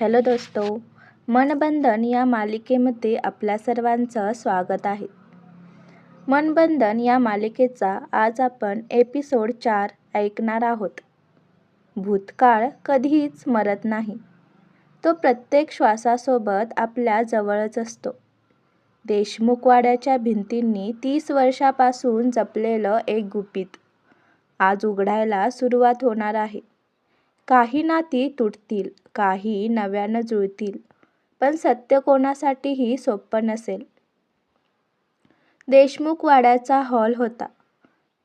Hello दोस्तो मनबंधन या मालिकेमध्ये आपल्या सर्वांचं स्वागत आहे. मनबंधन या मालिकेचा आज आपण एपिसोड चार ऐकणार आहोत. भूतकाळ कधीच मरत नाही. तो प्रत्येक श्वासासोबत आपल्या जवळच असतो. देशमुखवाड्याच्या भिंतींनी तीस वर्षापासून जपलेलं एक गुपित आज उघडायला सुरुवात होणार आहे. काही नाती तुटतील काही नव्यानं जुळतील पण सत्य कोणासाठीही सोपं नसेल. देशमुख वाड्याचा हॉल होता.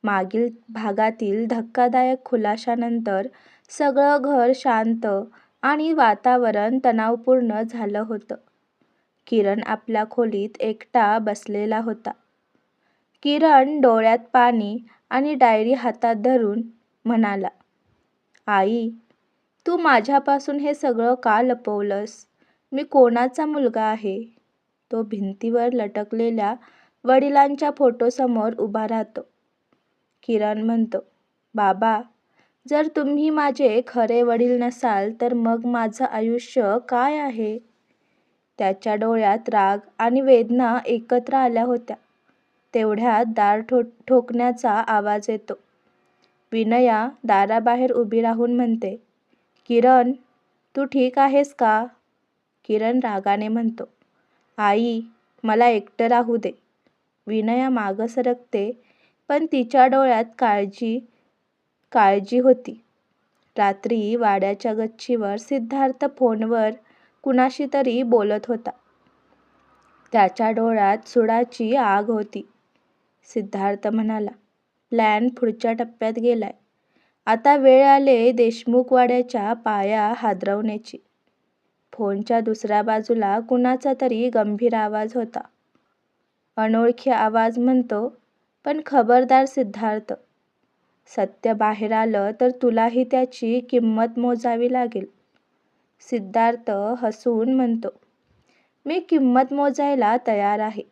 मागील भागातील धक्कादायक खुलाशानंतर सगळं घर शांत आणि वातावरण तणावपूर्ण झालं होतं. किरण आपल्या खोलीत एकटा बसलेला होता. किरण डोळ्यात पाणी आणि डायरी हातात धरून म्हणाला आई तू माझ्यापासून हे सगळं का लपवलंस? मी कोणाचा मुलगा आहे? तो भिंतीवर लटकलेल्या वडिलांच्या फोटोसमोर उभा राहतो. किरण म्हणतो बाबा जर तुम्ही माझे खरे वडील नसाल तर मग माझं आयुष्य काय आहे? त्याच्या डोळ्यात राग आणि वेदना एकत्र आल्या होत्या. तेवढ्यात दार ठो ठोकण्याचा आवाज येतो. विनया दाराबाहेर उभी राहून म्हणते किरण तू ठीक आहेस का? किरण रागाने म्हणतो आई मला एकटं राहू दे. विनया मागं सरकते पण तिच्या डोळ्यात काळजी काळजी होती. रात्री वाड्याच्या गच्चीवर सिद्धार्थ फोनवर कुणाशी तरी बोलत होता. त्याच्या डोळ्यात सुडाची आग होती. सिद्धार्थ म्हणाला प्लॅन पुढच्या टप्प्यात गेलाय. आता वेळ आले देशमुखवाड्याच्या पाया हादरवण्याची. फोनच्या दुसऱ्या बाजूला कुणाचा तरी गंभीर आवाज होता. अनोळखी आवाज म्हणतो पण खबरदार सिद्धार्थ. सत्य बाहेर आलं तर तुलाही त्याची किंमत मोजावी लागेल. सिद्धार्थ हसून म्हणतो मी किंमत मोजायला तयार आहे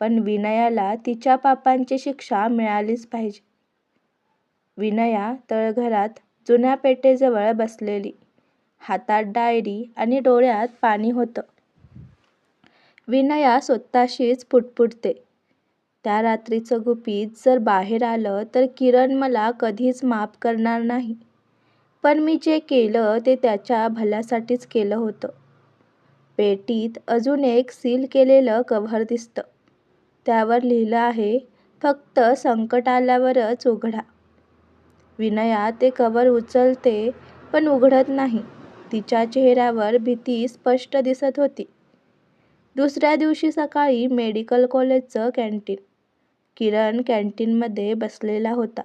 पण विनयाला तिच्या पापांची शिक्षा मिळालीच पाहिजे. विनया तळघरात जुन्या पेटेजवळ बसलेली. हातात डायरी आणि डोळ्यात पाणी होतं. विनया स्वतःशीच पुटपुटते. त्या रात्रीचं गुपित जर बाहेर आलं तर किरण मला कधीच माफ करणार नाही. पण मी जे केलं ते त्याच्या भल्यासाठीच केलं होतं. पेटीत अजून एक सील केलेलं कव्हर दिसतं. त्यावर लिहिलं आहे फक्त संकट आल्यावरच उघडा. विनया ते कव्हर उचलते पण उघडत नाही. तिच्या चेहऱ्यावर भीती स्पष्ट दिसत होती. दुसऱ्या दिवशी सकाळी मेडिकल कॉलेजचं कॅन्टीन. किरण कॅन्टीनमध्ये बसलेला होता.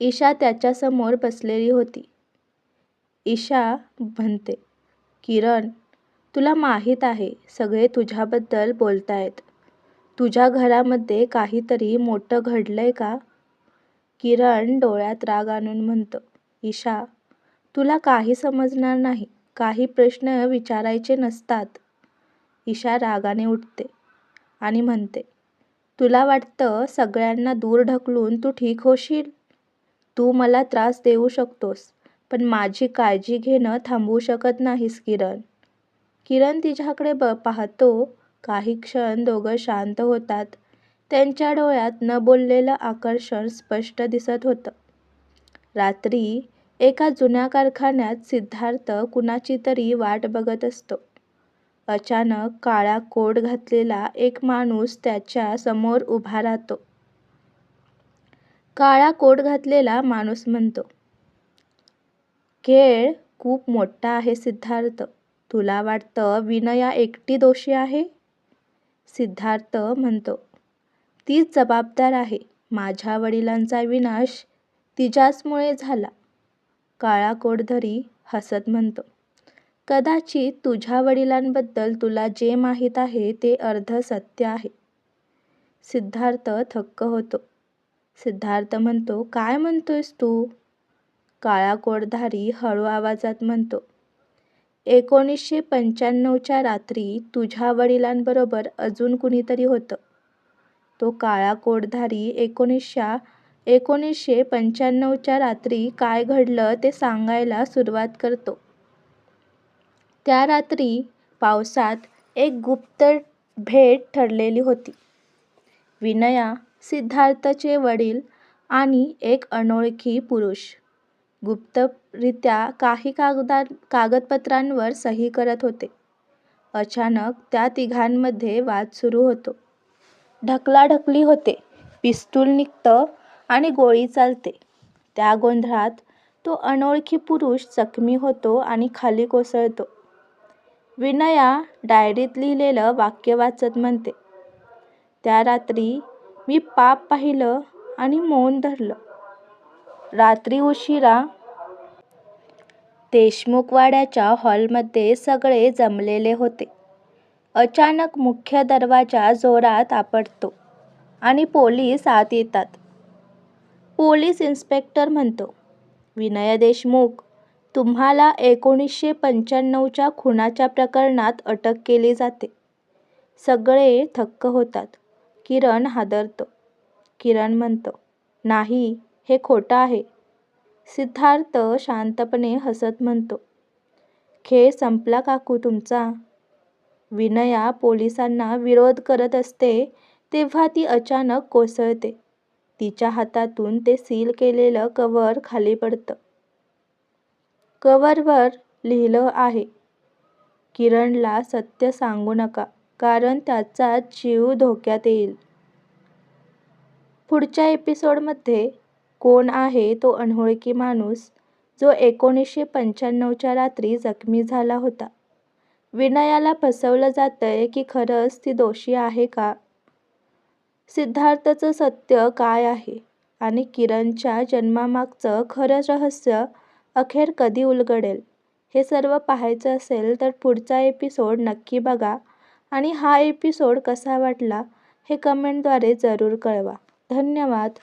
ईशा त्याच्यासमोर बसलेली होती. ईशा म्हणते किरण तुला माहीत आहे सगळे तुझ्याबद्दल बोलतायत. तुझ्या घरामध्ये काहीतरी मोठं घडलंय का? किरण डोळ्यात राग आणून म्हणतं ईशा तुला काही समजणार नाही. काही प्रश्न विचारायचे नसतात. ईशा रागाने उठते आणि म्हणते तुला वाटतं सगळ्यांना दूर ढकलून तू ठीक होशील? तू मला त्रास देऊ शकतोस पण माझी काळजी घेणं थांबवू शकत नाहीस किरण. किरण तिच्याकडे ब पाहतो काही क्षण दोघं शांत होतात. त्यांच्या डोळ्यात न बोललेलं आकर्षण स्पष्ट दिसत होतं. रात्री एका जुन्या कारखान्यात सिद्धार्थ कुणाची तरी वाट बघत असतो. अचानक काळा कोट घातलेला एक माणूस त्याच्यासमोर उभा राहतो. काळा कोट घातलेला माणूस म्हणतो खेळ खूप मोठा आहे सिद्धार्थ. तुला वाटतं विनया एकटी दोषी आहे? सिद्धार्थ म्हणतो तीच जबाबदार आहे. माझ्या वडिलांचा विनाश तिच्याचमुळे झाला. काळा कोटधरी हसत म्हणतो. कदाचित तुझ्या वडिलांबद्दल तुला जे माहीत आहे ते अर्ध सत्य आहे. सिद्धार्थ थक्क होतो. सिद्धार्थ म्हणतो काय म्हणतोयस तू? काळा कोटधारी हळू आवाजात म्हणतो एकोणीसशे पंच्याण्णवच्या रात्री तुझ्या वडिलांबरोबर अजून कुणीतरी होतं. तो काळा कोटधारी एकोणीसशा एकोणीसशे पंच्याण्णवच्या रात्री काय घडलं ते सांगायला सुरुवात करतो त्या रात्री पावसात एक गुप्त भेट ठरलेली होती. विनया, सिद्धार्थचे वडील आणि एक अनोळखी पुरुष गुप्तरित्या काही कागदा कागदपत्रांवर सही करत होते. अचानक त्या तिघांमध्ये वाद सुरू होतो. ढकलाढकली होते. पिस्तूल निघतं आणि गोळी चालते. त्या गोंधळात तो अनोळखी पुरुष जखमी होतो आणि खाली कोसळतो. विनया डायरीत लिहिलेलं वाक्य वाचत म्हणते, त्या रात्री मी पाप पाहिलं आणि मौन धरलं. रात्री उशिरा देशमुख वाड्याच्या हॉलमध्ये सगळे जमलेले होते. अचानक मुख्य दरवाजा जोरात आपटतो आणि पोलीस आत येतात. पोलीस इन्स्पेक्टर म्हणतो, विनय देशमुख, तुम्हाला एकोणीसशे पंच्याण्णवच्या खुनाच्या प्रकरणात अटक केली जाते. सगळे थक्क होतात. किरण हादरतो. किरण म्हणतो, नाही, हे खोटं आहे. सिद्धार्थ शांतपणे हसत म्हणतो, खेळ संपला काकू तुमचा. विनया पोलिसांना विरोध करत असते तेव्हा ती अचानक कोसळते. तिच्या हातातून ते सील केलेलं कव्हर खाली पडतं. कव्हरवर लिहिलं आहे, किरणला सत्य सांगू नका कारण त्याचा जीव धोक्यात येईल. पुढच्या एपिसोडमध्ये कोण आहे तो अनोळखी माणूस जो एकोणीसशे पंच्याण्णवच्या रात्री जखमी झाला होता? विनयाला फसवलं जातंय की खरंच ती दोषी आहे का? सिद्धार्थचं सत्य काय आहे आणि किरणच्या जन्मामागचं खरं रहस्य अखेर कधी उलगडेल हे सर्व पाहायचं असेल तर पुढचा एपिसोड नक्की बघा आणि हा एपिसोड कसा वाटला हे कमेंटद्वारे जरूर कळवा. धन्यवाद.